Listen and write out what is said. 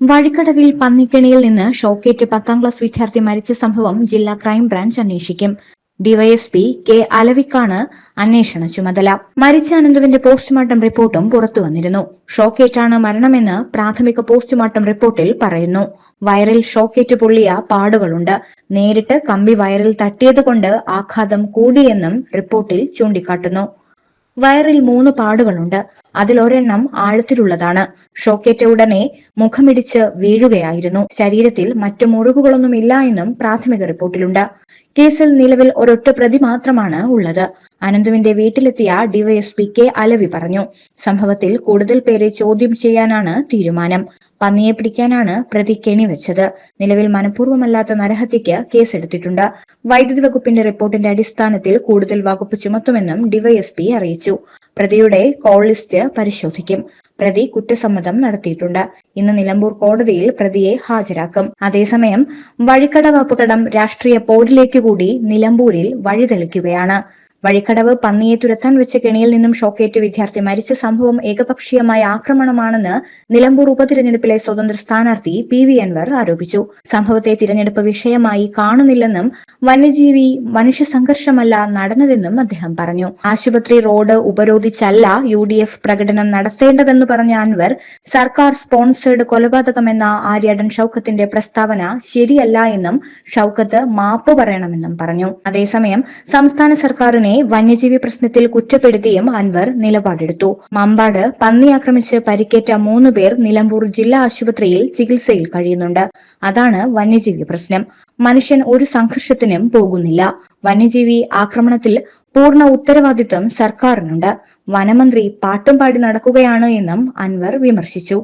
വഴിക്കടവിൽ പന്നിക്കണിയിൽ നിന്ന് ഷോക്കേറ്റ് പത്താം ക്ലാസ് വിദ്യാർത്ഥി മരിച്ച സംഭവം ജില്ലാ ക്രൈംബ്രാഞ്ച് അന്വേഷിക്കും. ഡിവൈഎസ്പി കെ അലവിക്കാണ് അന്വേഷണ ചുമതല. മരിച്ച അനന്തുവിന്റെ പോസ്റ്റ്മോർട്ടം റിപ്പോർട്ടും പുറത്തു വന്നിരുന്നു. ഷോക്കേറ്റാണ് മരണമെന്ന് പ്രാഥമിക പോസ്റ്റ്മോർട്ടം റിപ്പോർട്ടിൽ പറയുന്നു. വയറിൽ ഷോക്കേറ്റ് പൊള്ളിയ പാടുകളുണ്ട്. നേരിട്ട് കമ്പി വയറിൽ തട്ടിയതുകൊണ്ട് ആഘാതം കൂടിയെന്നും റിപ്പോർട്ടിൽ ചൂണ്ടിക്കാട്ടുന്നു. വയറിൽ മൂന്ന് പാടുകളുണ്ട്. അതിലൊരെണ്ണം ആഴത്തിലുള്ളതാണ്. ഷോക്കേറ്റ ഉടനെ മുഖമിടിച്ച് വീഴുകയായിരുന്നു. ശരീരത്തിൽ മറ്റു മുറിവുകളൊന്നും ഇല്ല എന്നും പ്രാഥമിക റിപ്പോർട്ടിലുണ്ട്. കേസിൽ നിലവിൽ ഒരൊറ്റ പ്രതി മാത്രമാണ് ഉള്ളത്. അനന്തുവിന്റെ വീട്ടിലെത്തിയ ഡിവൈഎസ്പി കെ അലവി പറഞ്ഞു. സംഭവത്തിൽ കൂടുതൽ പേരെ ചോദ്യം ചെയ്യാനാണ് തീരുമാനം. പന്നിയെ പിടിക്കാനാണ് പ്രതി കെണി വെച്ചത്. നിലവിൽ മനഃപൂർവമല്ലാത്ത നരഹത്യയ്ക്ക് കേസെടുത്തിട്ടുണ്ട്. വൈദ്യുതി വകുപ്പിന്റെ റിപ്പോർട്ടിന്റെ അടിസ്ഥാനത്തിൽ കൂടുതൽ വകുപ്പ് ചുമത്തുമെന്നും ഡിവൈഎസ്പി അറിയിച്ചു. പ്രതിയുടെ കോൾ ലിസ്റ്റ് പരിശോധിക്കും. പ്രതി കുറ്റസമ്മതം നടത്തിയിട്ടുണ്ട്. ഇന്ന് നിലമ്പൂർ കോടതിയിൽ പ്രതിയെ ഹാജരാക്കും. അതേസമയം വഴിക്കടവ് അപകടം രാഷ്ട്രീയ പോരിലേക്ക് കൂടി നിലമ്പൂരിൽ വഴിതെളിക്കുകയാണ്. വഴിക്കടവ് പന്നിയെ തുരത്താൻ വെച്ച കെണിയിൽ നിന്നും ഷോക്കേറ്റ് വിദ്യാർത്ഥി മരിച്ച സംഭവം ഏകപക്ഷീയമായ ആക്രമണമാണെന്ന് നിലമ്പൂർ ഉപതിരഞ്ഞെടുപ്പിലെ സ്വതന്ത്ര സ്ഥാനാർത്ഥി പി വി അൻവർ ആരോപിച്ചു. സംഭവത്തെ തിരഞ്ഞെടുപ്പ് വിഷയമായി കാണുന്നില്ലെന്നും വന്യജീവി മനുഷ്യ സംഘർഷമല്ല നടന്നതെന്നും അദ്ദേഹം പറഞ്ഞു. ആശുപത്രി റോഡ് ഉപരോധിച്ചല്ല യു ഡി എഫ് പ്രകടനം നടത്തേണ്ടതെന്ന് പറഞ്ഞ അൻവർ സർക്കാർ സ്പോൺസേഡ് കൊലപാതകമെന്ന ആര്യടൻ ഷൌക്കത്തിന്റെ പ്രസ്താവന ശരിയല്ല എന്നും ഷൌക്കത്ത് മാപ്പ് പറയണമെന്നും പറഞ്ഞു. അതേസമയം സംസ്ഥാന സർക്കാരിനെ വന്യജീവി പ്രശ്നത്തിൽ കുറ്റപ്പെടുത്തിയും അൻവർ നിലപാടെടുത്തു. മമ്പാട് പന്നി ആക്രമിച്ച് പരിക്കേറ്റ മൂന്ന് പേർ നിലമ്പൂർ ജില്ലാ ആശുപത്രിയിൽ ചികിത്സയിൽ കഴിയുന്നുണ്ട്. അതാണ് വന്യജീവി പ്രശ്നം. മനുഷ്യൻ ഒരു സംഘർഷത്തിനും പോകുന്നില്ല. വന്യജീവി ആക്രമണത്തിൽ പൂർണ ഉത്തരവാദിത്വം സർക്കാരിനുണ്ട്. വനമന്ത്രി പാട്ടും പാടി നടക്കുകയാണ് എന്നും അൻവർ വിമർശിച്ചു.